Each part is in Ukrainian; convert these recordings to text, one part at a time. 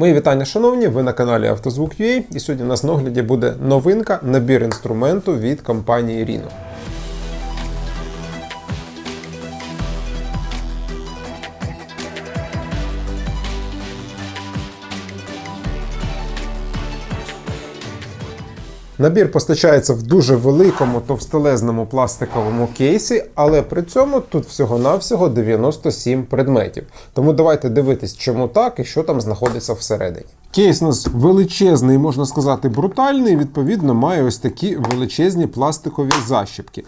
Мої вітання, шановні, ви на каналі Автозвук.ua і сьогодні нас на огляді буде новинка набір інструменту від компанії Rino. Набір постачається в дуже великому товстелезному пластиковому кейсі, але при цьому тут всього-навсього 97 предметів. Тому давайте дивитись, чому так і що там знаходиться всередині. Кейс у нас величезний, можна сказати, брутальний. Відповідно, має ось такі величезні пластикові защіпки.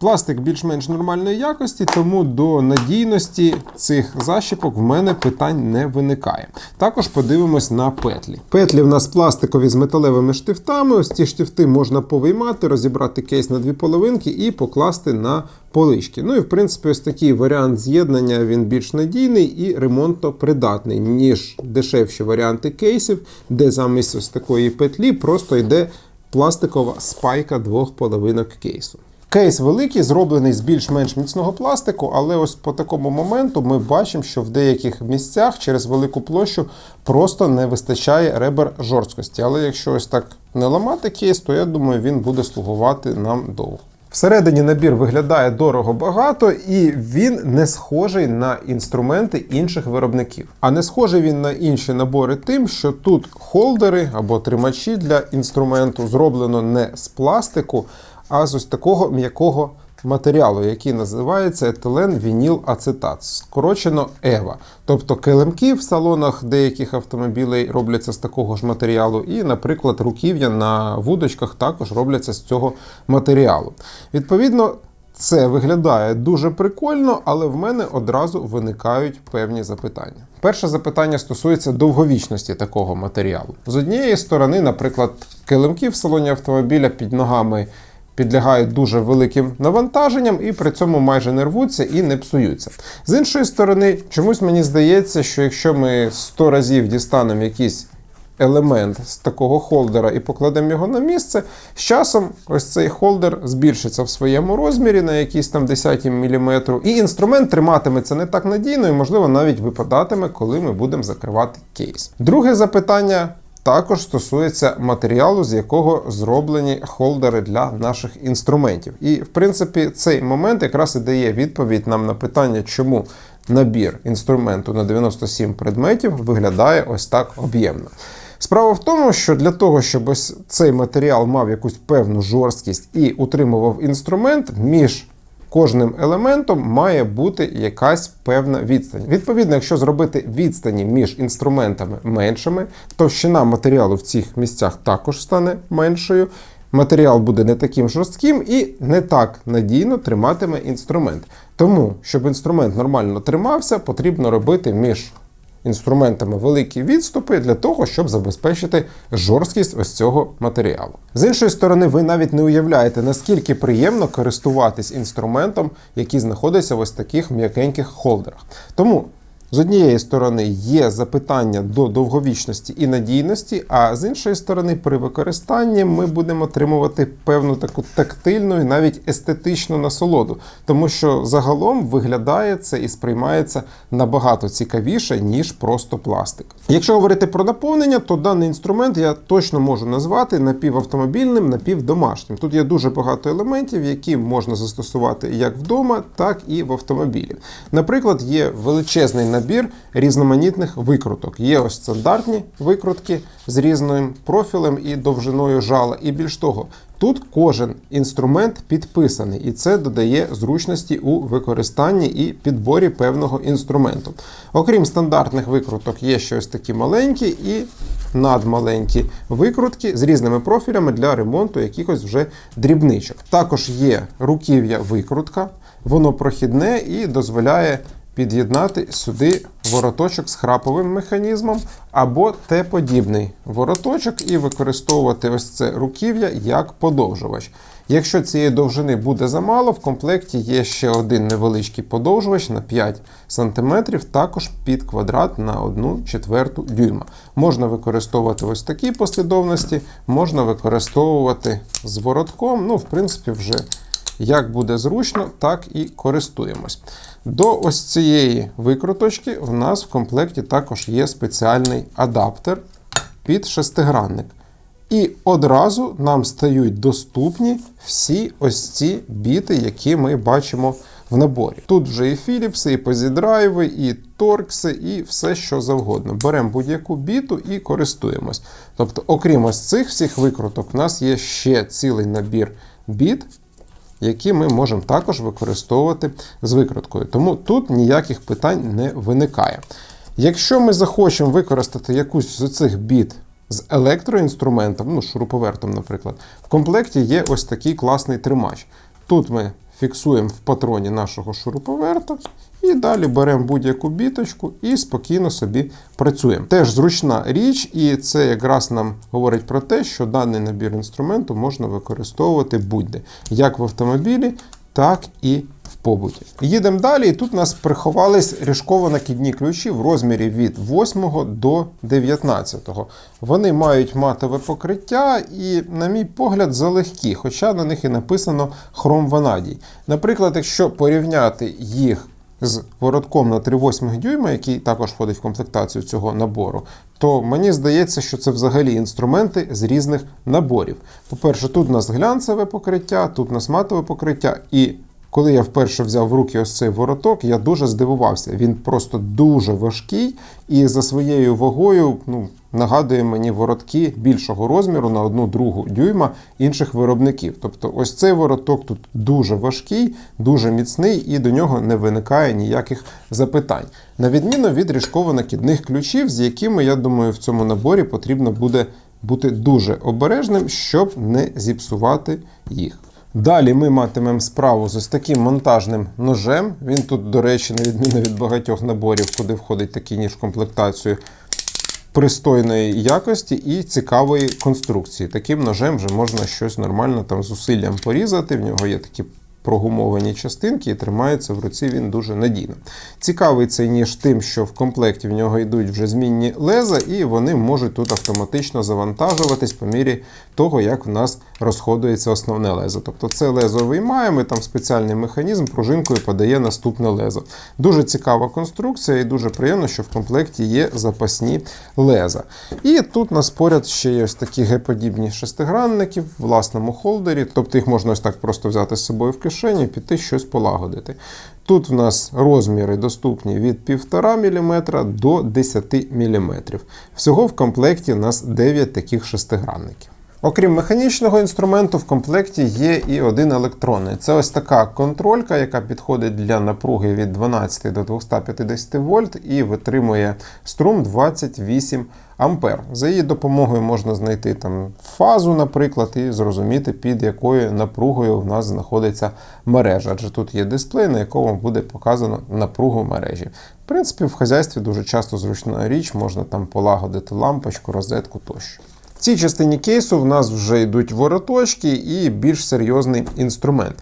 Пластик більш-менш нормальної якості, тому до надійності цих защіпок в мене питань не виникає. Також подивимось на петлі. Петлі в нас пластикові з металевими штифтами. Ось ці штифти можна повиймати, розібрати кейс на дві половинки і покласти на полички. Ну і в принципі, ось такий варіант з'єднання він більш надійний і ремонтопридатний, ніж дешевші варіанти кейсів, де замість ось такої петлі просто йде пластикова спайка двох половинок кейсу. Кейс великий, зроблений з більш-менш міцного пластику, але ось по такому моменту ми бачимо, що в деяких місцях через велику площу просто не вистачає ребер жорсткості. Але якщо ось так не ламати кейс, то я думаю, він буде слугувати нам довго. Всередині набір виглядає дорого багато, і він не схожий на інструменти інших виробників. А не схожий він на інші набори тим, що тут холдери або тримачі для інструменту зроблено не з пластику, а з ось такого м'якого матеріалу, який називається етилен вініл ацетат, скорочено ЕВА. Тобто килимки в салонах деяких автомобілей робляться з такого ж матеріалу, і, наприклад, руків'я на вудочках також робляться з цього матеріалу. Відповідно. Це виглядає дуже прикольно, але в мене одразу виникають певні запитання. Перше запитання стосується довговічності такого матеріалу. З однієї сторони, наприклад, килимки в салоні автомобіля під ногами підлягають дуже великим навантаженням і при цьому майже не рвуться і не псуються. З іншої сторони, чомусь мені здається, що якщо ми 100 разів дістанемо якийсь елемент з такого холдера і покладемо його на місце, з часом ось цей холдер збільшиться в своєму розмірі на якісь там 10 мм, і інструмент триматиметься не так надійно і, можливо, навіть випадатиме, коли ми будемо закривати кейс. Друге запитання. Також стосується матеріалу, з якого зроблені холдери для наших інструментів. І, в принципі, цей момент якраз і дає відповідь нам на питання, чому набір інструменту на 97 предметів виглядає ось так об'ємно. Справа в тому, що для того, щоб ось цей матеріал мав якусь певну жорсткість і утримував інструмент між Кожним елементом має бути якась певна відстань. Відповідно, якщо зробити відстані між інструментами меншими, товщина матеріалу в цих місцях також стане меншою. Матеріал буде не таким жорстким і не так надійно триматиме інструмент. Тому, щоб інструмент нормально тримався, потрібно робити між інструментами великі відступи для того, щоб забезпечити жорсткість ось цього матеріалу. З іншої сторони, ви навіть не уявляєте, наскільки приємно користуватись інструментом, який знаходиться в ось таких м'якеньких холдерах. Тому. З однієї сторони є запитання до довговічності і надійності, а з іншої сторони, при використанні ми будемо отримувати певну таку тактильну і навіть естетичну насолоду, тому що загалом виглядає це і сприймається набагато цікавіше, ніж просто пластик. Якщо говорити про наповнення, то даний інструмент я точно можу назвати напівавтомобільним, напівдомашнім. Тут є дуже багато елементів, які можна застосувати як вдома, так і в автомобілі. Наприклад, є величезний набір різноманітних викруток. Є ось стандартні викрутки з різним профілем і довжиною жала. І більш того, тут кожен інструмент підписаний, і це додає зручності у використанні і підборі певного інструменту. Окрім стандартних викруток, є ще ось такі маленькі і надмаленькі викрутки з різними профілями для ремонту якихось вже дрібничок. Також є руків'я викрутка, воно прохідне і дозволяє під'єднати сюди вороточок з храповим механізмом або Т-подібний вороточок і використовувати ось це руків'я як подовжувач. Якщо цієї довжини буде замало, в комплекті є ще один невеличкий подовжувач на 5 см, також під квадрат на 1 четверту дюйма. Можна використовувати ось такі послідовності, можна використовувати з воротком. Ну, в принципі, вже Як буде зручно, так і користуємось. До ось цієї викруточки в нас в комплекті також є спеціальний адаптер під шестигранник. І одразу нам стають доступні всі ось ці біти, які ми бачимо в наборі. Тут вже і Philips, і позідрайви, і торкси, і все, що завгодно. Беремо будь-яку біту і користуємось. Тобто, окрім ось цих всіх викруток, у нас є ще цілий набір біт, які ми можемо також використовувати з викруткою. Тому тут ніяких питань не виникає. Якщо ми захочемо використати якусь з цих біт з електроінструментом, ну, шуруповертом, наприклад, в комплекті є ось такий класний тримач. Тут ми фіксуємо в патроні нашого шуруповерта і далі беремо будь-яку біточку і спокійно собі працюємо. Теж зручна річ, і це якраз нам говорить про те, що даний набір інструменту можна використовувати будь-де, як в автомобілі, так і в побуті. Їдемо далі, і тут у нас приховались ріжково-накидні ключі в розмірі від 8 до 19. Вони мають матове покриття і, на мій погляд, залегкі, хоча на них і написано хром ванадій. Наприклад, якщо порівняти їх з воротком на 3,8 дюйма, який також входить в комплектацію цього набору, то мені здається, що це взагалі інструменти з різних наборів. По-перше, тут у нас глянцеве покриття, тут у нас матове покриття. і коли я вперше взяв в руки ось цей вороток, я дуже здивувався. Він просто дуже важкий і за своєю вагою ну, нагадує мені воротки більшого розміру на одну другу дюйма інших виробників. Тобто, ось цей вороток тут дуже важкий, дуже міцний, і до нього не виникає ніяких запитань. На відміну від ріжково-накидних ключів, з якими, я думаю, в цьому наборі потрібно буде бути дуже обережним, щоб не зіпсувати їх. Далі ми матимемо справу з ось таким монтажним ножем. Він тут, до речі, на відміну від багатьох наборів, куди входить такий ніж комплектацію пристойної якості і цікавої конструкції. Таким ножем вже можна щось нормально там зусиллям порізати. В нього є такі прогумовані частинки і тримається в руці він дуже надійно. Цікавий цей ніж тим, що в комплекті в нього йдуть вже змінні леза, і вони можуть тут автоматично завантажуватись по мірі того, як в нас розходується основне лезо. Тобто це лезо виймаємо, і там спеціальний механізм пружинкою подає наступне лезо. Дуже цікава конструкція, і дуже приємно, що в комплекті є запасні леза. І тут нас поряд ще є ось такі геподібні шестигранники в власному холдері, тобто їх можна ось так просто взяти з собою в кишені, піти щось полагодити. Тут в нас розміри доступні від 1,5 мм до 10 мм. Всього в комплекті у нас 9 таких шестигранників. Окрім механічного інструменту, в комплекті є і один електронний. Це ось така контролька, яка підходить для напруги від 12 до 250 вольт і витримує струм 28 ампер. За її допомогою можна знайти там фазу, наприклад, і зрозуміти, під якою напругою в нас знаходиться мережа. Адже тут є дисплей, на якому буде показано напругу мережі. В принципі, в хазяйстві дуже часто зручна річ, можна там полагодити лампочку, розетку тощо. Цій частині кейсу в нас вже йдуть вороточки і більш серйозний інструмент.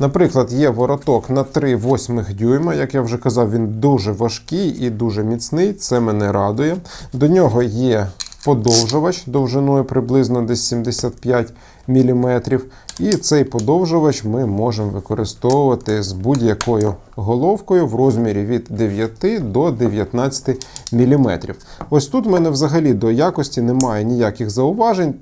Наприклад, є вороток на 3 восьмих дюйма, як я вже казав, він дуже важкий і дуже міцний, це мене радує. До нього є подовжувач довжиною приблизно десь 75 мм. І цей подовжувач ми можемо використовувати з будь-якою головкою в розмірі від 9 до 19 мм. Ось тут в мене взагалі до якості немає ніяких зауважень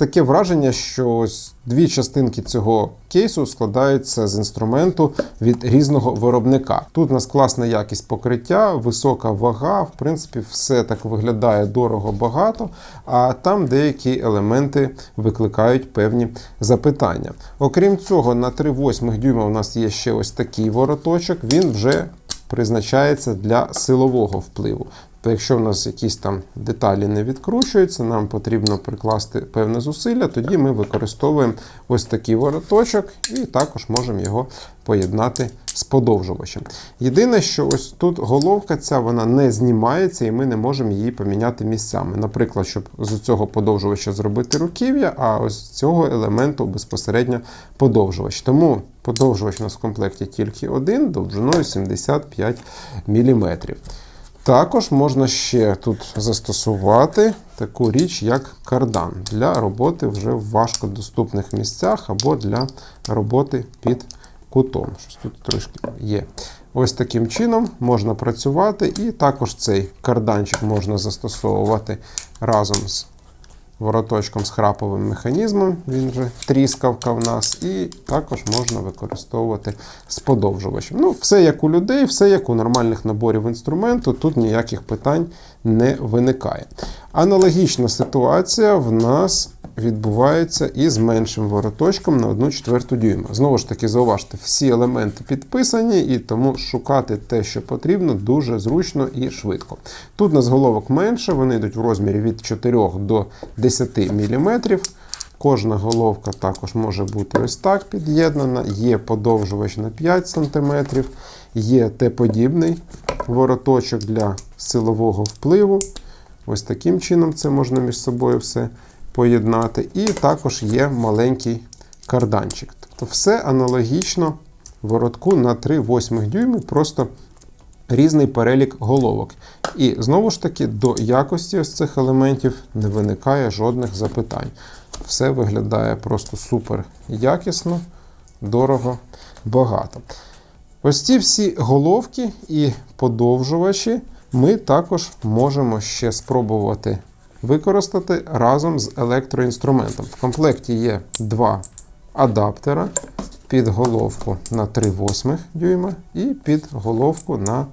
таке враження, що ось дві частинки цього кейсу складаються з інструменту від різного виробника. Тут у нас класна якість покриття, висока вага, в принципі, все так виглядає дорого багато, а там деякі елементи викликають певні запитання. Окрім цього, на 3,8 дюйма у нас є ще ось такий вороточок, він вже призначається для силового впливу. То якщо в нас якісь там деталі не відкручуються, нам потрібно прикласти певне зусилля, тоді ми використовуємо ось такий вороточок і також можемо його поєднати з подовжувачем. Єдине, що ось тут головка ця вона не знімається, і ми не можемо її поміняти місцями. Наприклад, щоб з цього подовжувача зробити руків'я, а ось з цього елементу безпосередньо подовжувач. Тому подовжувач у нас в комплекті тільки один, довжиною 75 мм. Також можна ще тут застосувати таку річ, як кардан для роботи вже в важкодоступних місцях або для роботи під кутом. Щось тут трошки є. Ось таким чином можна працювати, і також цей карданчик можна застосовувати разом з вороточком з храповим механізмом, він вже тріскавка в нас, і також можна використовувати з подовжувачем. Ну, все як у людей, все як у нормальних наборів інструменту, тут ніяких питань не виникає. Аналогічна ситуація в нас відбувається і з меншим вороточком на 1 четверту дюйма. Знову ж таки, зауважте, всі елементи підписані, і тому шукати те, що потрібно, дуже зручно і швидко. Тут у нас головок менше, вони йдуть в розмірі від 4 до 10 мм. Кожна головка також може бути ось так під'єднана, є подовжувач на 5 см, є Т-подібний вороточок для силового впливу. Ось таким чином це можна між собою все поєднати. І також є маленький карданчик. Тобто все аналогічно воротку на 3,8 дюйми, просто різний перелік головок. І знову ж таки, до якості ось цих елементів не виникає жодних запитань. Все виглядає просто супер якісно, дорого, багато. Ось ці всі головки і подовжувачі ми також можемо ще спробувати використати разом з електроінструментом. В комплекті є два адаптера під головку на 3,8 дюйма і під головку на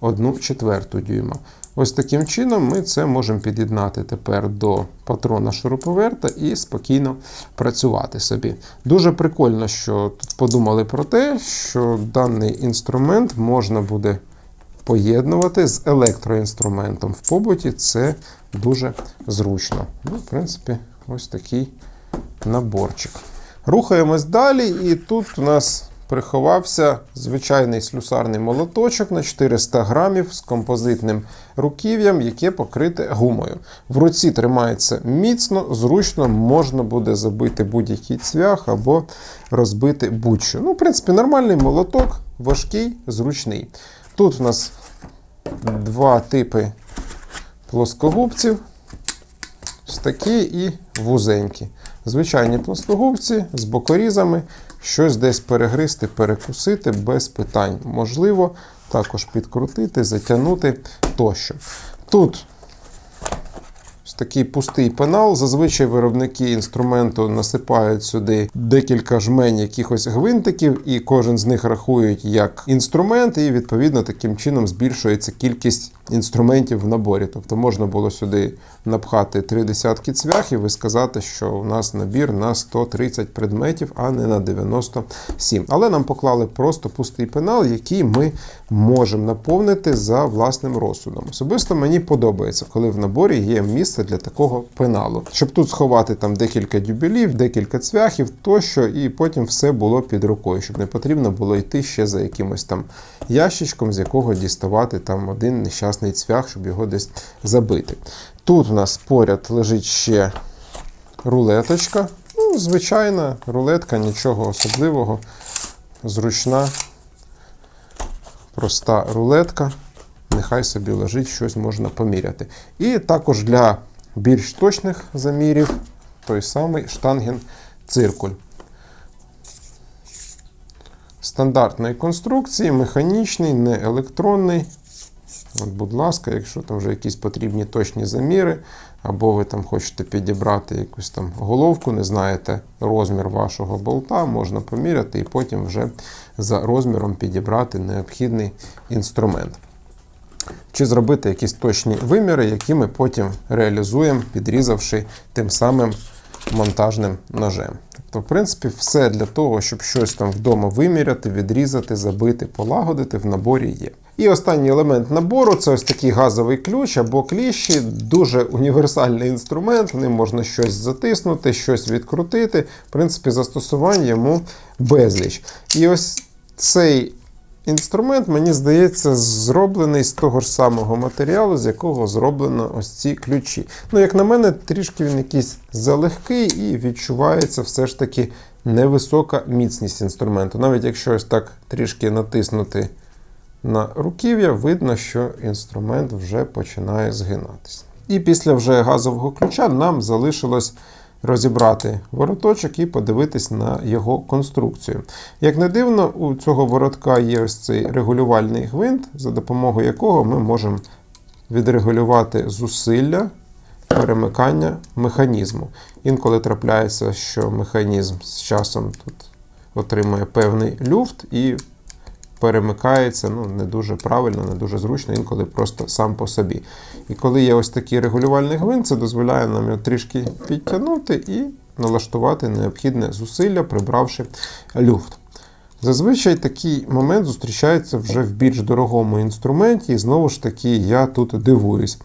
1 четверту дюйма. Ось таким чином ми це можемо під'єднати тепер до патрона шуруповерта і спокійно працювати собі. Дуже прикольно, що тут подумали про те, що даний інструмент можна буде поєднувати з електроінструментом в побуті. Це дуже зручно. Ну, В принципі, ось такий наборчик. Рухаємось далі, і тут у нас приховався звичайний слюсарний молоточок на 400 грамів з композитним руків'ям, яке покрите гумою. В руці тримається міцно, зручно, можна буде забити будь-який цвях або розбити будь-що. Ну, в принципі, нормальний молоток, важкий, зручний. Тут у нас два типи плоскогубців. Ось такі і вузенькі. Звичайні плоскогубці з бокорізами, щось десь перегризти, перекусити без питань. Можливо, також підкрутити, затягнути тощо. Тут такий пустий пенал. Зазвичай виробники інструменту насипають сюди декілька жмень якихось гвинтиків, і кожен з них рахують як інструмент, і відповідно таким чином збільшується кількість інструментів в наборі. Тобто можна було сюди напхати три десятки цвяхів і сказати, що у нас набір на 130 предметів, а не на 97. Але нам поклали просто пустий пенал, який ми можемо наповнити за власним розсудом. Особисто мені подобається, коли в наборі є місце для такого пеналу, щоб тут сховати там декілька дюбелів, декілька цвяхів тощо, і потім все було під рукою, щоб не потрібно було йти ще за якимось там ящичком, з якого діставати там один нещасний цвях, щоб його десь забити. Тут у нас поряд лежить ще рулеточка. Ну, Звичайна рулетка, нічого особливого, зручна, проста рулетка. Нехай собі лежить, щось можна поміряти. І також для більш точних замірів той самий штанген циркуль. Стандартної конструкції, механічний, не електронний. От, Будь ласка, якщо там вже якісь потрібні точні заміри, або ви там хочете підібрати якусь там головку, не знаєте розмір вашого болта, можна поміряти і потім вже за розміром підібрати необхідний інструмент. Чи зробити якісь точні виміри, які ми потім реалізуємо, підрізавши тим самим монтажним ножем. Тобто, в принципі, все для того, щоб щось там вдома виміряти, відрізати, забити, полагодити, в наборі є. І останній елемент набору це ось такий газовий ключ або кліщі, дуже універсальний інструмент, ним можна щось затиснути, щось відкрутити. В принципі, застосувань йому безліч. І ось цей інструмент, мені здається, зроблений з того ж самого матеріалу, з якого зроблено ось ці ключі. Ну, як на мене, трішки він якийсь залегкий і відчувається все ж таки невисока міцність інструменту. Навіть якщо ось так трішки натиснути на руків'я, видно, що інструмент вже починає згинатись. І після вже газового ключа нам залишилось розібрати вороточок і подивитись на його конструкцію. Як не дивно, у цього воротка є ось цей регулювальний гвинт, за допомогою якого ми можемо відрегулювати зусилля перемикання механізму. Інколи трапляється, що механізм з часом тут отримує певний люфт і перемикається ну, не дуже правильно, не дуже зручно, інколи просто сам по собі. І коли є ось такий регулювальний гвинт, це дозволяє нам його трішки підтягнути і налаштувати необхідне зусилля, прибравши люфт. Зазвичай такий момент зустрічається вже в більш дорогому інструменті, і знову ж таки я тут дивуюсь.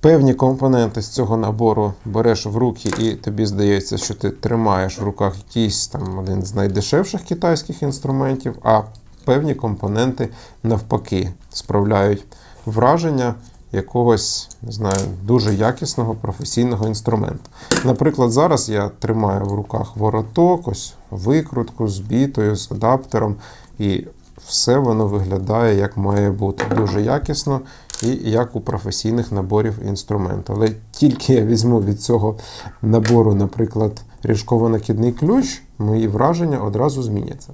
Певні компоненти з цього набору береш в руки, і тобі здається, що ти тримаєш в руках якийсь там один з найдешевших китайських інструментів, а певні компоненти навпаки справляють враження якогось не знаю, дуже якісного професійного інструменту. Наприклад, зараз я тримаю в руках вороток, ось викрутку з бітою, з адаптером, і все воно виглядає як має бути дуже якісно і як у професійних наборів інструменту. Але тільки я візьму від цього набору, наприклад, ріжково-накидний ключ, мої враження одразу зміняться.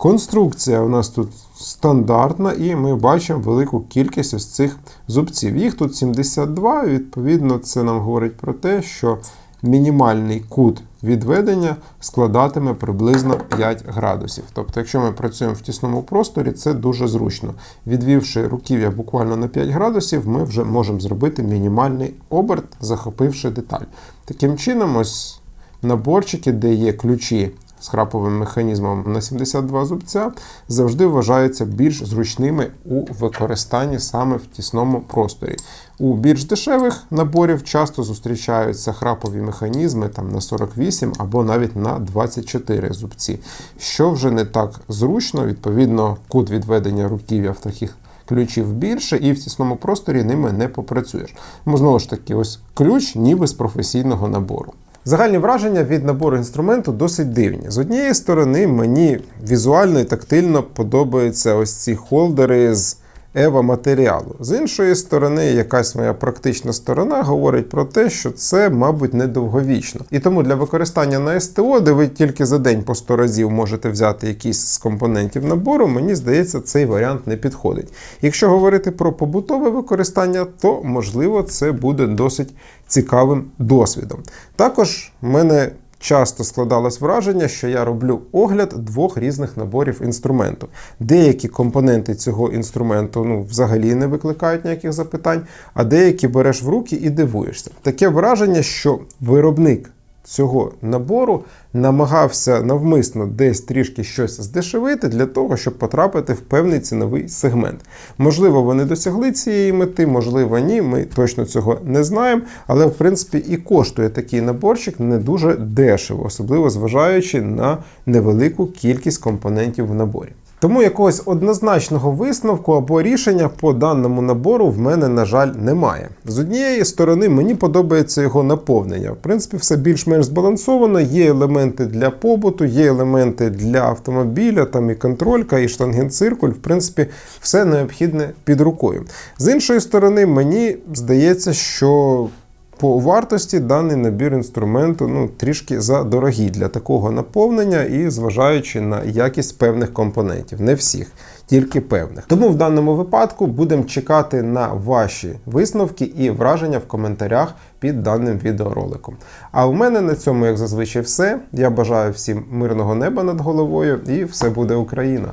Конструкція у нас тут стандартна, і ми бачимо велику кількість ось цих зубців. Їх тут 72, відповідно, це нам говорить про те, що мінімальний кут відведення складатиме приблизно 5 градусів. Тобто, якщо ми працюємо в тісному просторі, це дуже зручно. Відвівши руків'я буквально на 5 градусів, ми вже можемо зробити мінімальний оберт, захопивши деталь. Таким чином, ось наборчики, де є ключі з храповим механізмом на 72 зубця завжди вважаються більш зручними у використанні саме в тісному просторі. У більш дешевих наборів часто зустрічаються храпові механізми там на 48 або навіть на 24 зубці, що вже не так зручно, відповідно, кут відведення руків'я в таких ключів більше, і в тісному просторі ними не попрацюєш. Тому знову ж таки, ось ключ ніби з професійного набору. Загальні враження від набору інструменту досить дивні. З однієї сторони, мені візуально і тактильно подобаються ось ці холдери з ева матеріалу. З іншої сторони, якась моя практична сторона говорить про те, що це, мабуть, недовговічно. І тому для використання на СТО, де ви тільки за день по 100 разів можете взяти якийсь з компонентів набору, мені здається, цей варіант не підходить. Якщо говорити про побутове використання, то можливо це буде досить цікавим досвідом. Також в мене часто складалось враження, що я роблю огляд двох різних наборів інструменту. Деякі компоненти цього інструменту ну, взагалі не викликають ніяких запитань, а деякі береш в руки і дивуєшся. Таке враження, що виробник цього набору намагався навмисно десь трішки щось здешевити для того, щоб потрапити в певний ціновий сегмент. Можливо, вони досягли цієї мети, можливо, ні. Ми точно цього не знаємо. Але, в принципі, і коштує такий наборчик не дуже дешево, особливо зважаючи на невелику кількість компонентів в наборі. Тому якогось однозначного висновку або рішення по даному набору в мене, на жаль, немає. З однієї сторони, мені подобається його наповнення. В принципі, все більш-менш збалансовано. Є елементи для побуту, є елементи для автомобіля, там і контролька, і штангенциркуль. В принципі, все необхідне під рукою. З іншої сторони, мені здається, що по вартості даний набір інструменту ну, трішки задорогий для такого наповнення і зважаючи на якість певних компонентів, не всіх, тільки певних. Тому в даному випадку будемо чекати на ваші висновки і враження в коментарях під даним відеороликом. А у мене на цьому, як зазвичай, все. Я бажаю всім мирного неба над головою і все буде Україна!